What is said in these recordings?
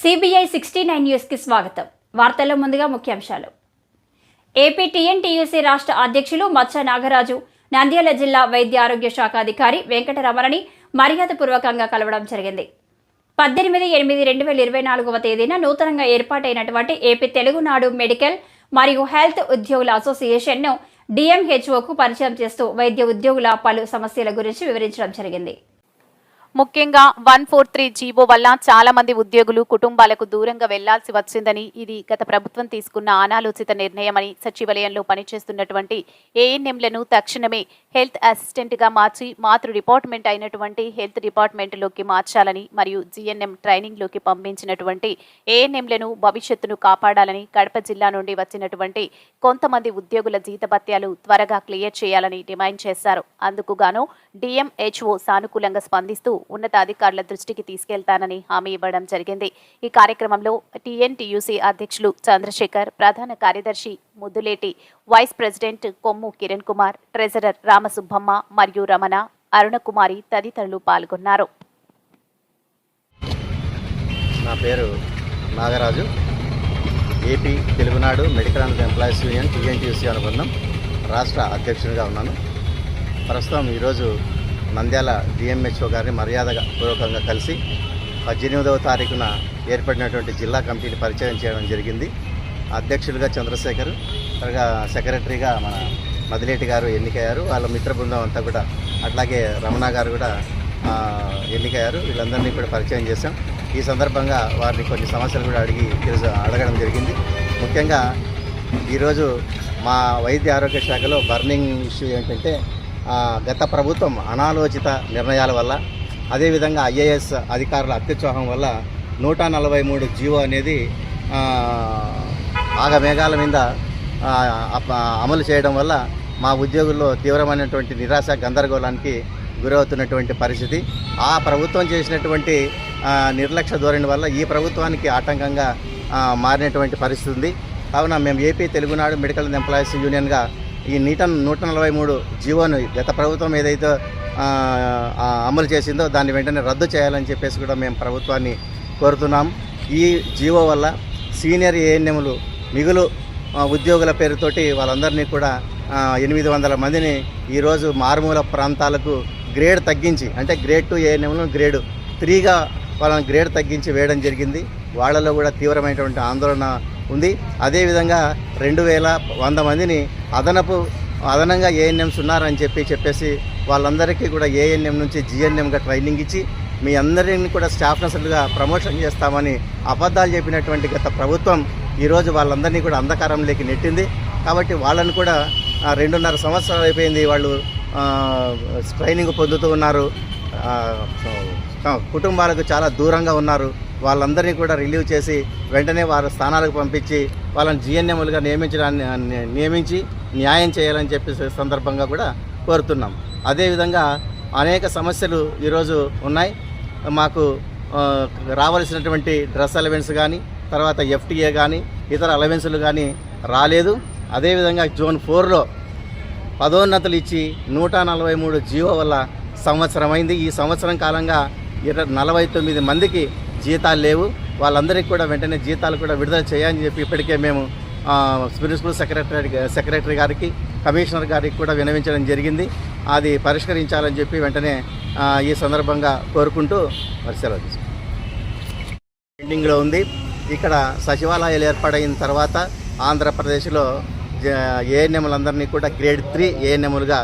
CBI sixty nine న్యూస్కి స్వాగతం. వార్తల్లో ముందుగా ముఖ్యాంశాలు. ఏపీ టీఎన్టీయూసీ రాష్ట్ర అధ్యక్షులు మచ్చ నాగరాజు నంద్యాల జిల్లా వైద్య ఆరోగ్య శాఖ అధికారి వెంకటరమణని మర్యాదపూర్వకంగా కలవడం జరిగింది. పద్దెనిమిది ఎనిమిది రెండు వేల ఇరవై నాలుగవ తేదీన నూతనంగా ఏర్పాటైనటువంటి ఏపీ తెలుగునాడు మెడికల్ మరియు హెల్త్ ఉద్యోగుల అసోసియేషన్ను డిఎంహెచ్ఓకు పరిచయం చేస్తూ వైద్య ఉద్యోగుల పలు సమస్యల గురించి వివరించడం జరిగింది. ముఖ్యంగా వన్ ఫోర్ త్రీ జీవో వల్ల చాలా మంది ఉద్యోగులు కుటుంబాలకు దూరంగా వెళ్ళాల్సి వచ్చిందని ఇది గత ప్రభుత్వం తీసుకున్న అనాలోచిత నిర్ణయమని సచివాలయంలో పనిచేస్తున్నటువంటి ఏఎన్ఎంలను తక్షణమే హెల్త్ అసిస్టెంట్గా మార్చి మాతృ డిపార్ట్మెంట్ అయినటువంటి హెల్త్ డిపార్ట్మెంట్లోకి మార్చాలని మరియు జిఎన్ఎం ట్రైనింగ్లోకి పంపించినటువంటి ఏఎన్ఎంలను భవిష్యత్తును కాపాడాలని కడప జిల్లా నుండి వచ్చినటువంటి కొంతమంది ఉద్యోగుల జీతభత్యాలు త్వరగా క్లియర్ చేయాలని డిమాండ్ చేశారు. అందుకు గాను డిఎంహెచ్ఓ సానుకూలంగా స్పందిస్తూ ఉన్నతాధికారుల దృష్టికి తీసుకెళ్తానని హామీ ఇవ్వడం జరిగింది. ఈ కార్యక్రమంలో టీఎన్టీయూసీ అధ్యక్షులు చంద్రశేఖర్ ప్రధాన కార్యదర్శి Mudduleti vice president Kommu Kiran Kumar treasurer Ramasubbamma మరియు రమణ అరుణకుమారి తదితరులు పాల్గొన్నారు. నా పేరు Nagaraju. AP Telugunadu medical and employees union TNTUC అనుబంధం రాష్ట్ర అధ్యక్షునిగా ఉన్నాను. ప్రస్తుతం ఈరోజు నంద్యాల డిఎంహెచ్ఓ గారిని మర్యాదగా పూర్వకంగా కలిసి పద్దెనిమిదవ తారీఖున ఏర్పడినటువంటి జిల్లా కమిటీని పరిచయం చేయడం జరిగింది. అధ్యక్షులుగా చంద్రశేఖర్ తర్వాత సెక్రటరీగా మన మదిలేటి గారు ఎన్నికయ్యారు. వాళ్ళ మిత్ర బృందం అంతా కూడా అట్లాగే రమణ గారు కూడా ఎన్నికయ్యారు. వీళ్ళందరినీ కూడా పరిచయం చేశాం. ఈ సందర్భంగా వారిని కొన్ని సమస్యలు కూడా అడిగి తెలుసు అడగడం జరిగింది. ముఖ్యంగా ఈరోజు మా వైద్య ఆరోగ్య శాఖలో బర్నింగ్ ఇష్యూ ఏంటంటే గత ప్రభుత్వం అనాలోచిత నిర్ణయాల వల్ల అదేవిధంగా ఐఏఎస్ అధికారుల అత్యుత్సాహం వల్ల నూట నలభై మూడు జీవో అనేది ఆగమేఘాల మీద అమలు చేయడం వల్ల మా ఉద్యోగుల్లో తీవ్రమైనటువంటి నిరాశ గందరగోళానికి గురవుతున్నటువంటి పరిస్థితి. ఆ ప్రభుత్వం చేసినటువంటి నిర్లక్ష్య ధోరణి వల్ల ఈ ప్రభుత్వానికి ఆటంకంగా మారినటువంటి పరిస్థితి ఉంది. కావున మేము AP Telugunadu medical and employees యూనియన్గా ఈ నీట నూట నలభై మూడు జీవోను గత ప్రభుత్వం ఏదైతే అమలు చేసిందో దాన్ని వెంటనే రద్దు చేయాలని చెప్పేసి కూడా మేము ప్రభుత్వాన్ని కోరుతున్నాం. ఈ జీవో వల్ల సీనియర్ ఏఎన్ఎంలు మిగులు ఉద్యోగుల పేరుతోటి వాళ్ళందరినీ కూడా ఎనిమిది వందల మందిని ఈరోజు మారుమూల ప్రాంతాలకు గ్రేడ్ తగ్గించి అంటే గ్రేడ్ టూ ఏఎన్ఎంలు గ్రేడ్ త్రీగా వాళ్ళని గ్రేడ్ తగ్గించి వేయడం జరిగింది. వాళ్ళలో కూడా తీవ్రమైనటువంటి ఆందోళన ఉంది. అదేవిధంగా రెండు వేల వంద మందిని అదనపు అదనంగా ఏఎన్ఎంస్ ఉన్నారని చెప్పి చెప్పేసి వాళ్ళందరికీ కూడా ఏఎన్ఎం నుంచి జిఎన్ఎంగా ట్రైనింగ్ ఇచ్చి మీ అందరిని కూడా స్టాఫ్ నర్సులుగా ప్రమోషన్ చేస్తామని అబద్ధాలు చెప్పినటువంటి గత ప్రభుత్వం ఈరోజు వాళ్ళందరినీ కూడా అంధకారంలోకి నెట్టింది. కాబట్టి వాళ్ళని కూడా రెండున్నర సంవత్సరాలు అయిపోయింది వాళ్ళు ట్రైనింగ్ పొందుతూ ఉన్నారు. కుటుంబాలకు చాలా దూరంగా ఉన్నారు. వాళ్ళందరినీ కూడా రిలీవ్ చేసి వెంటనే వారి స్థానాలకు పంపించి వాళ్ళని జిఎన్ఎంలుగా నియమించడాన్ని నియమించి న్యాయం చేయాలని చెప్పే సందర్భంగా కూడా కోరుతున్నాం. అదేవిధంగా అనేక సమస్యలు ఈరోజు ఉన్నాయి. మాకు రావలసినటువంటి రావాల్సినటువంటి డ్రెస్ అలవెన్స్ కానీ తర్వాత ఎఫ్టీఏ కానీ ఇతర అలవెన్సులు కానీ రాలేదు. అదేవిధంగా జోన్ ఫోర్లో పదోన్నతులు ఇచ్చి నూట నలభై మూడు జీవో వల్ల సంవత్సరమైంది. ఈ సంవత్సరం కాలంగా ఇర నలభై తొమ్మిది మందికి జీతాలు లేవు. వాళ్ళందరికీ కూడా వెంటనే జీతాలు కూడా విడుదల చేయాలని చెప్పి ఇప్పటికే మేము మున్సిపల్ సెక్రటరీ సెక్రటరీ గారికి కమిషనర్ గారికి కూడా వినవించడం జరిగింది. అది పరిష్కరించాలని చెప్పి వెంటనే ఈ సందర్భంగా కోరుకుంటూ మరి తీసుకుంటాం. పెండింగ్లో ఉంది. ఇక్కడ సచివాలయాలు ఏర్పాటైన తర్వాత ఆంధ్రప్రదేశ్లో ఏఎన్ఎంలందరినీ కూడా గ్రేడ్ త్రీ ఏఎన్ఎంలుగా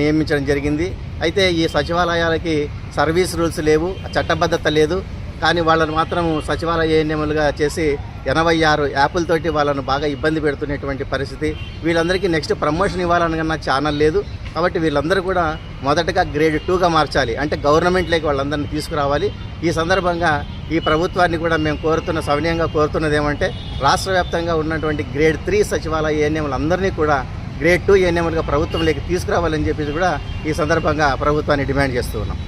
నియమించడం జరిగింది. అయితే ఈ సచివాలయాలకి సర్వీస్ రూల్స్ లేవు చట్టబద్ధత లేదు. కానీ వాళ్ళని మాత్రం సచివాలయ ఏఎన్ఎంలుగా చేసి ఎనభై ఆరు యాప్లతోటి వాళ్ళను బాగా ఇబ్బంది పెడుతున్నటువంటి పరిస్థితి. వీళ్ళందరికీ నెక్స్ట్ ప్రమోషన్ ఇవ్వాలని కన్నా ఛానల్ లేదు. కాబట్టి వీళ్ళందరూ కూడా మొదటగా గ్రేడ్ టూగా మార్చాలి. అంటే గవర్నమెంట్లోకి వాళ్ళందరినీ తీసుకురావాలి. ఈ సందర్భంగా ఈ ప్రభుత్వాన్ని కూడా మేము కోరుతున్న సవినయంగా కోరుతున్నది ఏమంటే రాష్ట్ర వ్యాప్తంగా ఉన్నటువంటి గ్రేడ్ త్రీ సచివాలయ ఏఎన్ఎంలందరినీ కూడా గ్రేడ్ టూ ఏఎన్ఎంలుగా ప్రభుత్వంలోకి తీసుకురావాలని చెప్పేసి కూడా ఈ సందర్భంగా ప్రభుత్వాన్ని డిమాండ్ చేస్తూ ఉన్నాం.